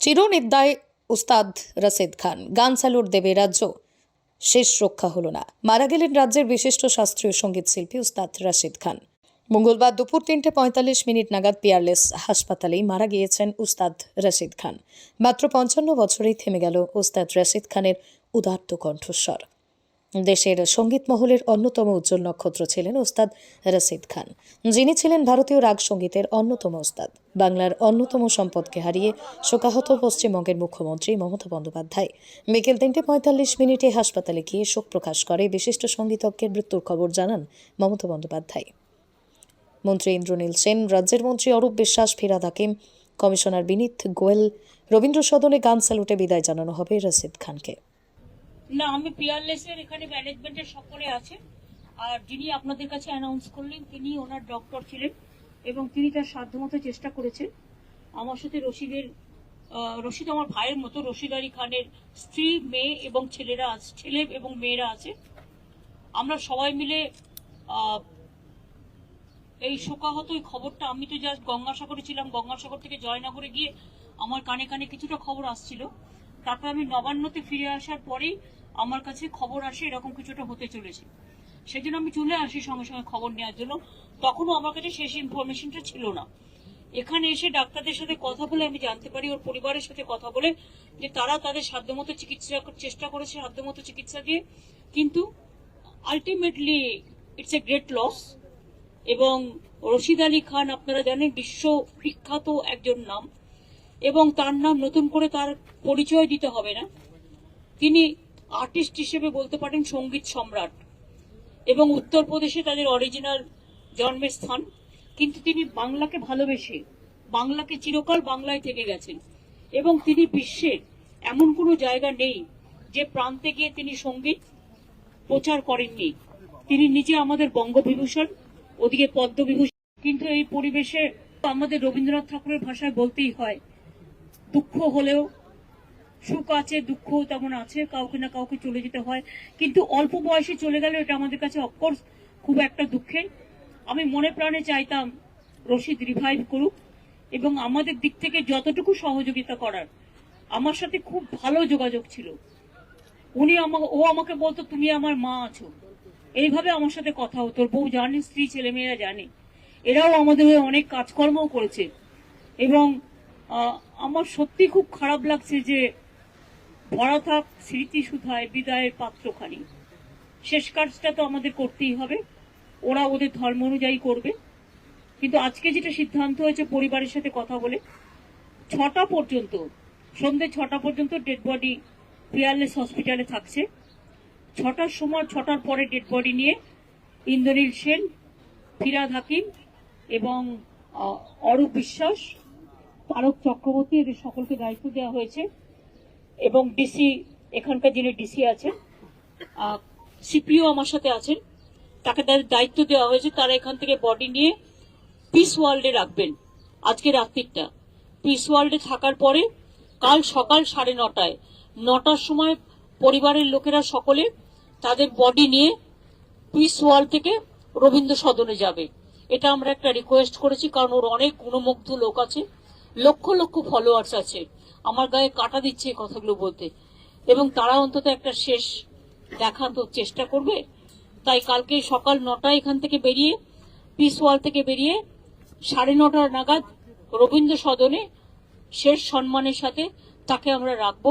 চিরনিদ্রায় উস্তাদ রশিদ খান। গান স্যালুট দেবে রাজ্য। শেষ রক্ষা হলো না। মারা গেলেন রাজ্যের বিশিষ্ট শাস্ত্রীয় সংগীত শিল্পী উস্তাদ রশিদ খান। মঙ্গলবার দুপুর তিনটে পঁয়তাল্লিশ মিনিট নাগাদ পিয়ারলেস হাসপাতালেই মারা গিয়েছেন উস্তাদ রশিদ খান। মাত্র পঞ্চান্ন বছরেই থেমে গেল উস্তাদ রশিদ খানের উদাত্ত কণ্ঠস্বর। দেশের সংগীত মহলের অন্যতম উজ্জ্বল নক্ষত্র ছিলেন ওস্তাদ রশিদ খান। যিনি ছিলেন ভারতীয় রাগ সঙ্গীতের অন্যতম ওস্তাদ। বাংলার অন্যতম সম্পদকে হারিয়ে শোকাহত পশ্চিমবঙ্গের মুখ্যমন্ত্রী মমতা বন্দ্যোপাধ্যায়। বিকেল তিনটে পঁয়তাল্লিশ মিনিটে হাসপাতালে গিয়ে শোক প্রকাশ করে বিশিষ্ট সঙ্গীতজ্ঞের মৃত্যুর খবর জানান মমতা বন্দ্যোপাধ্যায়। মন্ত্রী ইন্দ্রনীল সেন, রাজ্যের মন্ত্রী অরূপ বিশ্বাস ফিরাদ হাকিম, কমিশনার বিনীত গোয়েল, রবীন্দ্র সদনে গান স্যালুটে বিদায় জানানো হবে রশিদ খানকে। না, আমি পিয়ারলেস এর এখানে ম্যানেজমেন্টের সকলে আছে। আর যিনি আপনাদের কাছে অ্যানাউন্স করলেন, তিনি ওনার ডক্টর ছিলেন এবং তিনি তার সাধ্যমতো চেষ্টা করেছেন। আমার সাথে রশিদের রশিদ আমার ভাইয়ের মতো, রশিদ আলী খানের স্ত্রী, মেয়ে এবং ছেলেরা আছে, ছেলে এবং মেয়েরা আছে। আমরা সবাই মিলে এই শোকাহত এই খবরটা, আমি তো জাস্ট গঙ্গাসাগরে ছিলাম, গঙ্গাসাগর থেকে জয়নগরে গিয়ে আমার কানে কানে কিছুটা খবর আসছিল। তারপর আমি নবান্নতে ফিরে আসার পরেই আমার কাছে খবর আসে এরকম কিছুটা হতে চলেছে। সেজন্য আমি চলে আসি সঙ্গে সঙ্গে খবর নেওয়ার জন্য। তখনও আমার কাছে শেষ ইনফরমেশনটা ছিল না। এখানে এসে ডাক্তারদের সাথে কথা বলে আমি জানতে পারি, ওর পরিবারের সাথে কথা বলে যে তারা তাদের সাধ্যমতো চিকিৎসা চেষ্টা করেছে সাধ্যমতো চিকিৎসা দিয়ে। কিন্তু ultimately it's a great loss এবং রশিদ আলী খান আপনারা জানেন বিশ্ব বিখ্যাত একজন নাম। এবং তার নাম নতুন করে তার পরিচয় দিতে হবে না। তিনি আর্টিস্ট হিসেবে বলতে পারেন সংগীত সম্রাট এবং উত্তরপ্রদেশে তাদের অরিজিনাল জন্মের স্থান। কিন্তু তিনি বাংলাকে ভালোবেসে, বাংলাকে চিরকাল বাংলায় থেকে গেছেন এবং তিনি বিশ্বের এমন কোনো জায়গা নেই যে প্রান্তে গিয়ে তিনি সংগীত প্রচার করেননি। তিনি নিজে আমাদের বঙ্গবিভূষণ, ওদিকে পদ্মবিভূষণ। কিন্তু এই পরিবেশে আমাদের রবীন্দ্রনাথ ঠাকুরের ভাষায় বলতেই হয় দুঃখ হলেও সুখ আছে, দুঃখ তেমন আছে, কাউকে না কাউকে চলে যেতে হয়। কিন্তু অল্প বয়সে চলে গেলে এটা আমাদের কাছে অফকোর্স খুব একটা দুঃখের। আমি মনে প্রাণে চাইতাম রশিদ রিভাইভ করুক এবং আমাদের দিক থেকে যতটুকু সহযোগিতা করার, আমার সাথে খুব ভালো যোগাযোগ ছিল। উনি আমাকে, ও আমাকে বলতো, তুমি আমার মা আছো। এইভাবে আমার সাথে কথা হতো। বউ জানে, স্ত্রী, ছেলেমেয়েরা জানে। এরাও আমাদের হয়ে অনেক কাজকর্মও করেছে। এবং আমার সত্যি খুব খারাপ লাগছে যে ভরা থাক স্মৃতি সুধায় বিদায়ের পাত্রখানি। শেষ কাজটা তো আমাদের করতেই হবে। ওরা ওদের ধর্ম অনুযায়ী করবে। কিন্তু আজকে যেটা সিদ্ধান্ত হয়েছে পরিবারের সাথে কথা বলে, ছটা পর্যন্ত সন্ধ্যে ছটা পর্যন্ত ডেড বডি পিয়ারলেস হসপিটালে থাকছে। ছটার সময়, ছটার পরে ডেড বডি নিয়ে ইন্দ্রনীল সেন, ফিরাদ হাকিম এবং অরূপ বিশ্বাস তারক চক্রবর্তী এদের সকলকে দায়িত্ব দেওয়া হয়েছে। এবং ডিসি এখানকার যিনি ডিসি আছেন সিপিও আমার সাথে আছেন, তাকে তাদের দায়িত্ব দেওয়া হয়েছে। তারা এখান থেকে বডি নিয়ে পিস ওয়ার্ল্ডে রাখবেন আজকে রাত্রিটা। পিস ওয়ার্ল্ডে থাকার পরে কাল সকাল সাড়ে নটায়, নটার সময় পরিবারের লোকেরা সকলে তাদের বডি নিয়ে পিস ওয়ার্ল্ড থেকে রবীন্দ্র সদনে যাবে। এটা আমরা একটা রিকোয়েস্ট করেছি, কারণ ওর অনেক গুণমুগ্ধ লোক আছে। লক্ষ লক্ষ ফলোয়ার্স আছে। আমার গায়ে কাটা দিচ্ছে কথাগুলো বলতে। এবং তারা অন্তত একটা শেষ দেখানোর চেষ্টা করবে। তাই কালকে সকাল নটায় এখান থেকে বেরিয়ে পিস ওয়াল থেকে বেরিয়ে, সাড়ে নটার নাগাদ রবীন্দ্র সদনে শেষ সম্মানের সাথে তাকে আমরা রাখব।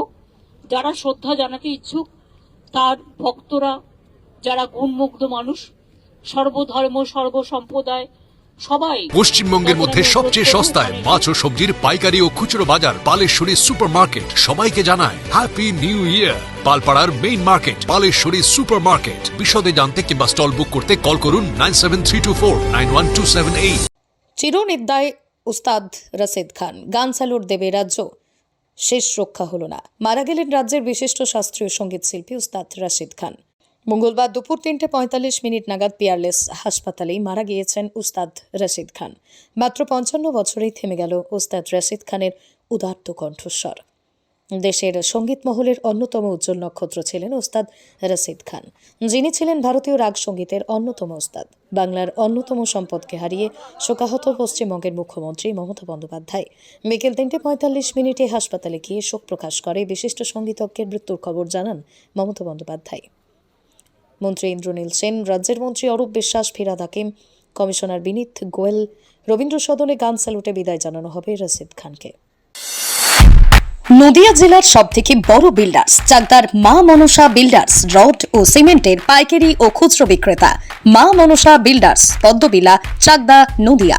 যারা শ্রদ্ধা জানাতে ইচ্ছুক, তার ভক্তরা, যারা গুণমুগ্ধ মানুষ, সর্বধর্ম, সর্বসম্প্রদায় সবাই পশ্চিমবঙ্গের মধ্যে সবচেয়ে সস্তায় মাছ ও সবজির পাইকারি ও খুচরো বাজার পালেশ্বরী সুপার মার্কেট সবাইকে জানায় happy new year পালপাড়ার main market Paleshwari super market বিশদে জানতে কিংবা স্টল বুক করতে কল করুন nine seven three two four nine one two seven eight. Ustad Rashid Khan গান স্যালুট দেবে রাজ্য। শেষ রক্ষা হলো না। মারা গেলেন রাজ্যের বিশিষ্ট শাস্ত্রীয় সংগীত শিল্পী উস্তাদ রশিদ খান। মঙ্গলবার দুপুর তিনটে পঁয়তাল্লিশ মিনিট নাগাদ পিয়ারলেস হাসপাতালেই মারা গিয়েছেন উস্তাদ রশিদ খান। মাত্র পঞ্চান্ন বছরেই থেমে গেল উস্তাদ রশিদ খানের উদার্ত কণ্ঠস্বর। দেশের সংগীত মহলের অন্যতম উজ্জ্বল নক্ষত্র ছিলেন ওস্তাদ রশিদ খান। যিনি ছিলেন ভারতীয় রাগ সঙ্গীতের অন্যতম ওস্তাদ বাংলার অন্যতম সম্পদকে হারিয়ে শোকাহত পশ্চিমবঙ্গের মুখ্যমন্ত্রী মমতা বন্দ্যোপাধ্যায়। বিকেল তিনটে পঁয়তাল্লিশ মিনিটে হাসপাতালে গিয়ে শোক প্রকাশ করে বিশিষ্ট সঙ্গীতজ্ঞের মৃত্যুর খবর জানান মমতা বন্দ্যোপাধ্যায়। মন্ত্রী ইন্দ্রনীল সেন, রাজ্যের মন্ত্রী অরূপ বিশ্বাস ফিরাদ হাকিম, কমিশনার বিনীত গোয়েল, রবীন্দ্র সদনে গান স্যালুটে বিদায় জানানো হবে রশিদ খানকে। নদিয়া জেলার সব থেকে বড় বিল্ডার্স চাকদার মা মনসা বিল্ডার্স রড ও সিমেন্টের পাইকারি ও খুচরো বিক্রেতা। মা মনসা বিল্ডার্স পদ্মবিলা, চাকদা, নদিয়া।